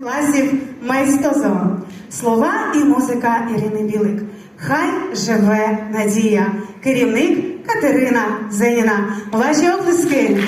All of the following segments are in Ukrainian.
Лазів майстозон, слова і музика Ірини Білик. Хай живе надія, керівник Катерина Зеніна. Ваші оплески!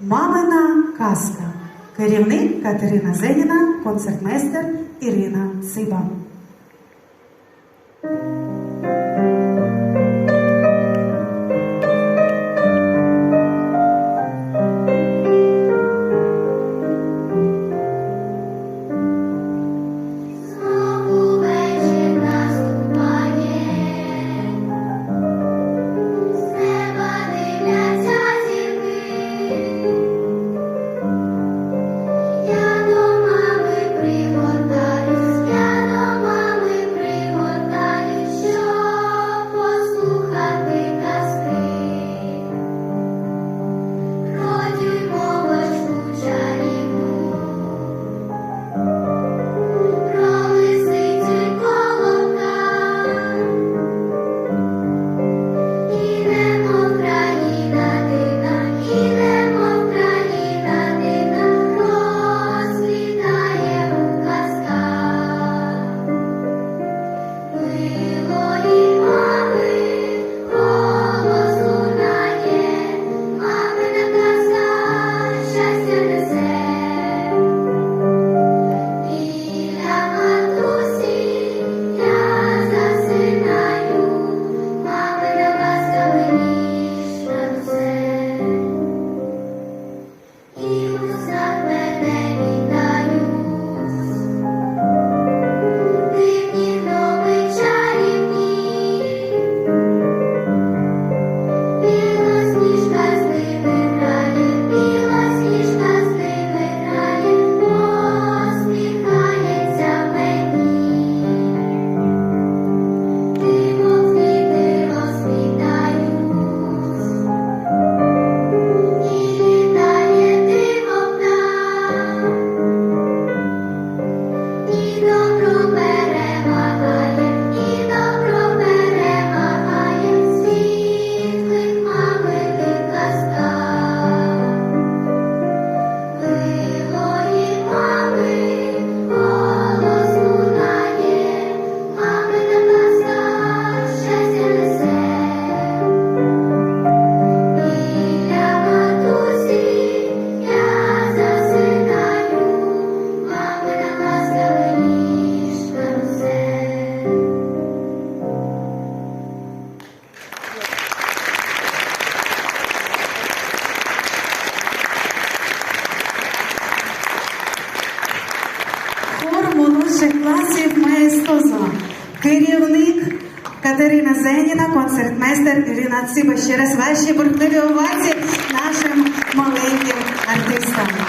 Мамина казка. Керівник Катерина Зеніна, концертмейстер Ірина Циба. старших класів МСОЗО, керівник Катерина Зеніна, концертмейстер Ірина Циба. Ще раз ваші бурхливі овації нашим маленьким артистам.